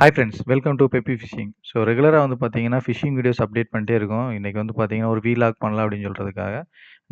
Hi friends welcome to peppy fishing so ரெகுலராக வந்து பார்த்தீங்கன்னா ஃபிஷிங் வீடியோஸ் அப்டேட் பண்ணிட்டே இருக்கோம். இன்றைக்கி வந்து பார்த்தீங்கன்னா ஒரு வீலாக் பண்ணலாம் அப்படின்னு சொல்கிறதுக்காக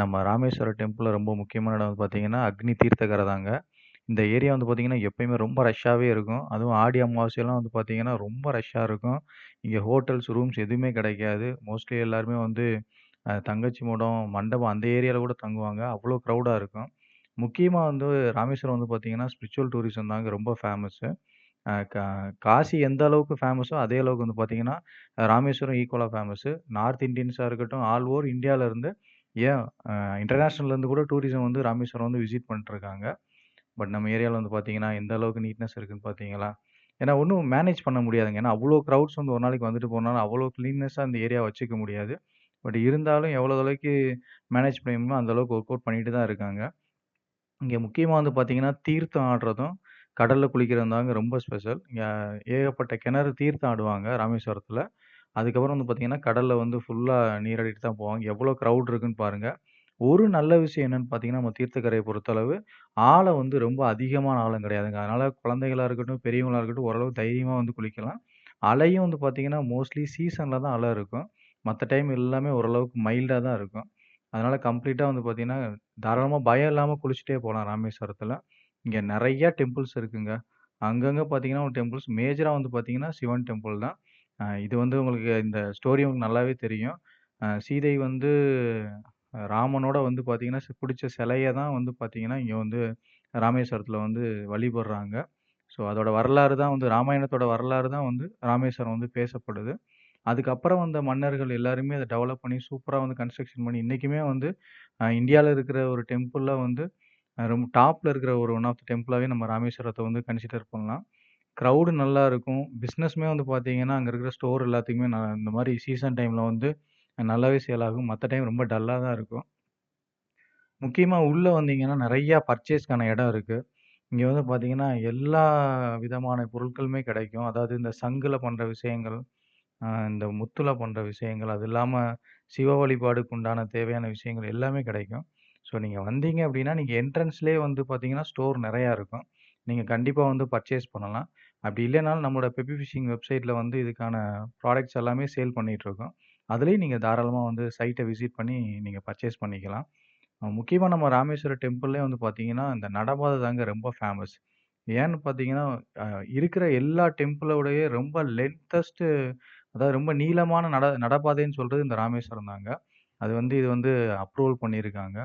நம்ம ராமேஸ்வரம் டெம்பிளில் ரொம்ப முக்கியமான இடம் வந்து பார்த்தீங்கன்னா அக்னி தீர்த்தக்கரை தாங்க. இந்த ஏரியா வந்து பார்த்தீங்கன்னா எப்போயுமே ரொம்ப ரஷ்ஷாகவே இருக்கும். அதுவும் ஆடி அமாவாசையெல்லாம் வந்து பார்த்தீங்கன்னா ரொம்ப ரஷ்ஷாக இருக்கும். இங்கே ஹோட்டல்ஸ் ரூம்ஸ் எதுவுமே கிடைக்காது. மோஸ்ட்லி எல்லாருமே வந்து தங்கச்சி மடம் மண்டபம் அந்த ஏரியாவில் கூட தங்குவாங்க. அவ்வளோ க்ரௌடாக இருக்கும். முக்கியமாக வந்து ராமேஸ்வரம் வந்து பார்த்தீங்கன்னா ஸ்பிரிச்சுவல் டூரிசம் தாங்க ரொம்ப ஃபேமஸ்ஸு கா காசி எந்த அளவுக்கு ஃபேமஸோ அதே அளவுக்கு வந்து பார்த்தீங்கன்னா ராமேஸ்வரம் ஈக்குவலாக ஃபேமஸு நார்த் இந்தியன்ஸாக இருக்கட்டும் ஆல் ஓவர் இந்தியாவிலேருந்து ஏன் இன்டர்நேஷ்னல்லேருந்து கூட டூரிசம் வந்து ராமேஸ்வரம் வந்து விசிட் பண்ணிட்டுருக்காங்க. பட் நம்ம ஏரியாவில் வந்து பார்த்தீங்கன்னா எந்த அளவுக்கு நீட்னஸ் இருக்குன்னு பார்த்தீங்களா ஏன்னா ஒன்றும் மேனேஜ் பண்ண முடியாதுங்க. ஏன்னா அவ்வளோ க்ரௌட்ஸ் வந்து ஒரு நாளைக்கு வந்துட்டு போனாலும் அவ்வளோ க்ளீன்னஸாக அந்த ஏரியா வச்சுக்க முடியாது. பட் இருந்தாலும் எவ்வளோ அளவுக்கு மேனேஜ் பண்ண முடியுமோ அந்த அளவுக்கு ஒர்க் அவுட் பண்ணிட்டு தான் இருக்காங்க. இங்கே முக்கியமாக வந்து பார்த்தீங்கன்னா தீர்த்தம் ஆடுறதும் கடலில் குளிக்கிறதுதாங்க ரொம்ப ஸ்பெஷல். ஏகப்பட்ட கிணறு தீர்த்தம் ஆடுவாங்க ராமேஸ்வரத்தில். அதுக்கப்புறம் வந்து பார்த்தீங்கன்னா கடலில் வந்து ஃபுல்லாக நீராடிட்டு தான் போவாங்க. எவ்வளோ க்ரௌட் இருக்குன்னு பாருங்கள் ஒரு நல்ல விஷயம் என்னன்னு பார்த்தீங்கன்னா நம்ம தீர்த்தக்கரையை பொறுத்தளவு ஆழம் வந்து ரொம்ப அதிகமான ஆழம் கிடையாதுங்க. அதனால் குழந்தைகளா இருக்கட்டும் பெரியவங்களா இருக்கட்டும் ஓரளவு தைரியமாக வந்து குளிக்கலாம். அலையும் வந்து பார்த்தீங்கன்னா மோஸ்ட்லி சீசனில் தான் அலை இருக்கும். மற்ற டைம் எல்லாமே ஓரளவுக்கு மைல்டாக தான் இருக்கும். அதனால் கம்ப்ளீட்டாக வந்து பார்த்தீங்கன்னா தாராளமாக பயம் இல்லாமல் குளிச்சுட்டே போகலாம் ராமேஸ்வரத்தில். இங்கே நிறையா டெம்பிள்ஸ் இருக்குங்க. அங்கங்கே பார்த்தீங்கன்னா ஒரு டெம்பிள்ஸ். மேஜராக வந்து பார்த்தீங்கன்னா சிவன் டெம்பிள் தான். இது வந்து உங்களுக்கு இந்த ஸ்டோரி உங்களுக்கு நல்லாவே தெரியும். சீதை வந்து ராமனோட வந்து பார்த்தீங்கன்னா சி- பிடிச்ச சிலையை தான் வந்து பார்த்தீங்கன்னா இங்கே வந்து ராமேஸ்வரத்தில் வந்து வழிபடுறாங்க. ஸோ அதோட வரலாறு தான் வந்து ராமாயணத்தோட வரலாறு தான் வந்து ராமேஸ்வரம் வந்து பேசப்படுது. அதுக்கப்புறம் வந்த மன்னர்கள் எல்லாருமே அதை டெவலப் பண்ணி சூப்பராக வந்து கன்ஸ்ட்ரக்ஷன் பண்ணி இன்றைக்குமே வந்து இந்தியாவில் இருக்கிற ஒரு டெம்பிளில் வந்து அஹ் ரொம்ப டாப்பில் இருக்கிற ஒரு ஒன் ஆஃப் த டெம்பிளாகவே நம்ம ராமேஸ்வரத்தை வந்து கன்சிடர் பண்ணலாம் க்ரௌடு நல்லா இருக்கும். பிஸ்னஸ்மே வந்து பார்த்தீங்கன்னா அங்கே இருக்கிற ஸ்டோர் எல்லாத்துக்குமே நான் இந்த மாதிரி சீசன் டைமில் வந்து நல்லாவே சேல் ஆகும். மற்ற டைம் ரொம்ப டல்லாக தான் இருக்கும். முக்கியமாக உள்ளே வந்தீங்கன்னா நிறையா பர்ச்சேஸ்க்கான இடம் இருக்குது இங்கே வந்து பார்த்தீங்கன்னா எல்லா விதமான பொருட்களுமே கிடைக்கும். அதாவது இந்த சங்கில் பண்ணுற விஷயங்கள் இந்த முத்துல பண்ணுற விஷயங்கள் அது இல்லாமல் சிவ வழிபாடுக்கு உண்டான தேவையான விஷயங்கள் எல்லாமே கிடைக்கும். ஸோ நீங்கள் வந்தீங்க அப்படின்னா நீங்கள் என்ட்ரன்ஸ்லேயே வந்து பார்த்தீங்கன்னா ஸ்டோர் நிறையா இருக்கும். நீங்கள் கண்டிப்பாக வந்து பர்ச்சேஸ் பண்ணலாம். அப்படி இல்லைனாலும் நம்மளோட பெப்பி ஃபிஷிங் வெப்சைட்டில் வந்து இதுக்கான ப்ராடக்ட்ஸ் எல்லாமே சேல் பண்ணிகிட்ருக்கோம் அதுலேயும் நீங்கள் தாராளமாக வந்து சைட்டை விசிட் பண்ணி நீங்கள் பர்ச்சேஸ் பண்ணிக்கலாம். முக்கியமாக நம்ம ராமேஸ்வரம் டெம்பிள்லேயே வந்து பார்த்தீங்கன்னா இந்த நடபாதை தாங்க ரொம்ப ஃபேமஸ். ஏன்னு பார்த்தீங்கன்னா இருக்கிற எல்லா டெம்பிளோடய ரொம்ப லென்த்தஸ்ட்டு அதாவது ரொம்ப நீளமான நட நடப்பாதைன்னு சொல்கிறது இந்த ராமேஸ்வரம் தாங்க. அது வந்து இது வந்து அப்ரூவல் பண்ணியிருக்காங்க.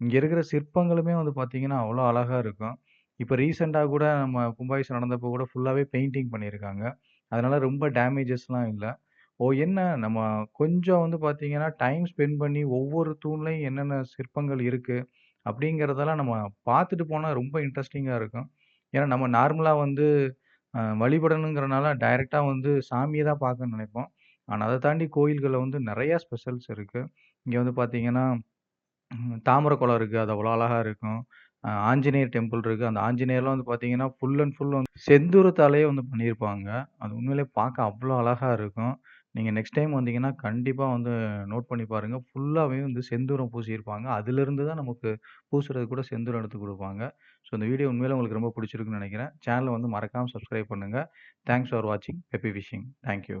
இங்கே இருக்கிற சிற்பங்களுமே வந்து பார்த்தீங்கன்னா அவ்வளோ அழகாக இருக்கும். இப்போ ரீசெண்டாக கூட நம்ம கும்பாபிஷேகம் நடந்தப்போ கூட ஃபுல்லாகவே பெயிண்டிங் பண்ணியிருக்காங்க. அதனால ரொம்ப டேமேஜஸ்லாம் இல்லை. ஓ என்ன நம்ம கொஞ்சம் வந்து பார்த்தீங்கன்னா டைம் ஸ்பெண்ட் பண்ணி ஒவ்வொரு தூண்லையும் என்னென்ன சிற்பங்கள் இருக்குது அப்படிங்கிறதெல்லாம் நம்ம பார்த்துட்டு போனால் ரொம்ப இன்ட்ரெஸ்டிங்காக இருக்கும். ஏன்னா நம்ம நார்மலாக வந்து வழிபடணுங்கிறனால டைரெக்டாக வந்து சாமியை தான் பார்க்கணும்னு நினைப்போம். ஆனால் அதை தாண்டி கோயில்களில் வந்து நிறையா ஸ்பெஷல்ஸ் இருக்குது இங்கே வந்து பார்த்தீங்கன்னா தாமரை குளம் இருக்குது அது அவ்வளோ அழகாக இருக்கும். ஆஞ்சநேயர் டெம்பிள் இருக்குது அந்த ஆஞ்சநேயர்லாம் வந்து பார்த்தீங்கன்னா ஃபுல் அண்ட் ஃபுல் வந்து செந்தூரத்தாலேயே வந்து பண்ணியிருப்பாங்க. அது உண்மையிலே பார்க்க அவ்வளோ அழகாக இருக்கும். நீங்கள் நெக்ஸ்ட் டைம் வந்தீங்கன்னா கண்டிப்பாக வந்து நோட் பண்ணி பாருங்கள் ஃபுல்லாகவே வந்து செந்தூரம் பூசியிருப்பாங்க. அதிலிருந்து தான் நமக்கு பூசுறது கூட செந்தூரம் எடுத்து கொடுப்பாங்க. ஸோ இந்த வீடியோ உண்மையிலே உங்களுக்கு ரொம்ப பிடிச்சிருக்குன்னு நினைக்கிறேன். சேனலை வந்து மறக்காமல் சப்ஸ்கிரைப் பண்ணுங்கள் தேங்க்ஸ் ஃபார் வாட்சிங் பெப்பி விஷிங் தேங்க்யூ